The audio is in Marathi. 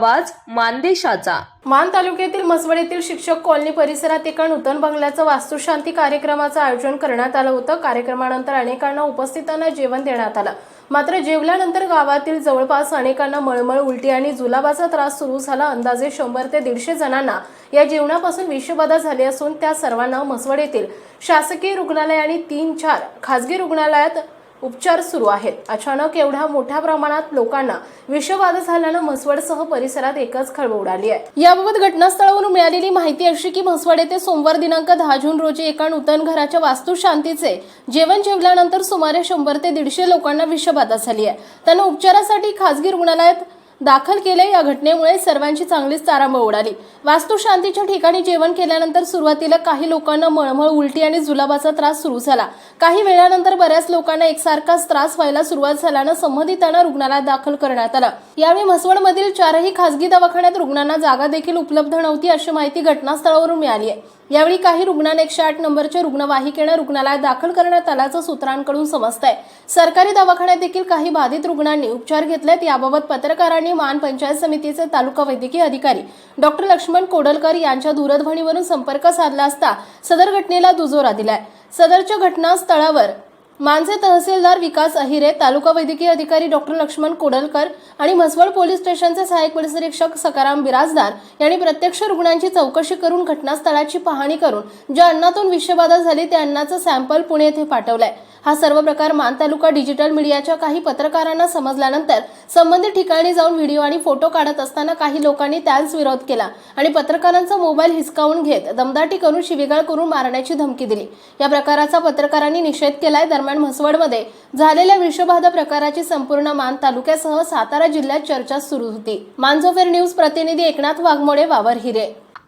आवाज मानदेशाचा. मान तालुक्यातील मसवड येथील शिक्षक कॉलनी परिसरात एका नूतन बंगल्याचं वास्तुशांती कार्यक्रमाचं आयोजन करण्यात आलं होतं. कार्यक्रमानंतर अनेकांना उपस्थितांना जेवण देण्यात आलं. मात्र जेवल्यानंतर गावातील जवळपास अनेकांना मळमळ उलटी आणि जुलाबाचा त्रास सुरू झाला. अंदाजे शंभर ते दीडशे जणांना या जेवणापासून विषबाधा झाली असून त्या सर्वांना म्हसवड येथील शासकीय रुग्णालय आणि तीन चार खासगी रुग्णालयात उपचार सुरू आहेत. अचानक एवढ्या मोठ्या प्रमाणात लोकांना विषबाधा झाल्यानं म्हसवडसह परिसरात एकच खळबळ उडाली आहे. याबाबत घटनास्थळावरून मिळालेली माहिती अशी की म्हसवड येथे सोमवार दिनांक दहा जून रोजी एका नूतन घराच्या वास्तुशांतीचे जेवण जेवल्यानंतर सुमारे शंभर ते दीडशे लोकांना विषबाधा झाली आहे. त्यांना उपचारासाठी खासगी रुग्णालयात दाखल केले या घटनेमुळे सर्वांची चांगलीच तारांबळ उडाली. वास्तुशांतीच्या ठिकाणी जेवण केल्यानंतर सुरुवातीला काही लोकांना मळमळ उलटी आणि जुलाबाचा त्रास सुरू झाला. काही वेळानंतर बऱ्याच लोकांना एकसारखाच त्रास व्हायला सुरुवात झाल्यानं संबंधितांना रुग्णालयात दाखल करण्यात आलं. यावेळी म्हसवडमधील चारही खासगी दवाखान्यात रुग्णांना जागा देखील उपलब्ध नव्हती अशी माहिती घटनास्थळावरून मिळाली आहे. यावेळी काही रुग्णांना एकशे आठ नंबरच्या रुग्णवाहिकेनं रुग्णालयात दाखल करण्यात आल्याचं सूत्रांकडून समजतंय. सरकारी दवाखान्यात देखील काही बाधित रुग्णांनी उपचार घेतलेत. याबाबत पत्रकारांनी मान पंचायत समितीचे तालुका वैद्यकीय अधिकारी डॉक्टर लक्ष्मण कोडलकर यांच्या दूरध्वनीवरून संपर्क साधला असता सदर घटनेला दुजोरा दिलाय. सदरच्या घटनास्थळावर मानसे तहसीलदार विकास अहिरे तालुका वैद्यकीय अधिकारी डॉक्टर लक्ष्मण कोडलकर आणि म्हसवड पोलीस स्टेशनचे सहाय्यक पोलीस निरीक्षक सकाराम बिराजदार यांनी प्रत्यक्ष रुग्णांची चौकशी करून घटनास्थळाची पाहणी करून ज्या अन्नातून विषबाधा झाली त्या अन्नाचं सॅम्पल पुणे येथे पाठवलंय. हा सर्व प्रकार मान तालुका डिजिटल मीडियाच्या काही पत्रकारांना समजल्यानंतर संबंधित ठिकाणी जाऊन व्हिडिओ आणि फोटो काढत असताना काही लोकांनी त्याच विरोध केला आणि पत्रकारांचा मोबाईल हिसकावून घेत दमदाटी करून शिवीगाळ करून मारण्याची धमकी दिली. या प्रकाराचा पत्रकारांनी निषेध केलाय दरम्यान म्हसवडमध्ये झालेल्या विषबाधा प्रकाराची संपूर्ण मान तालुक्यासह सातारा जिल्ह्यात चर्चा सुरू होती. मानजोफेर न्यूज प्रतिनिधी एकनाथ वाघमोडे वावर हिरे.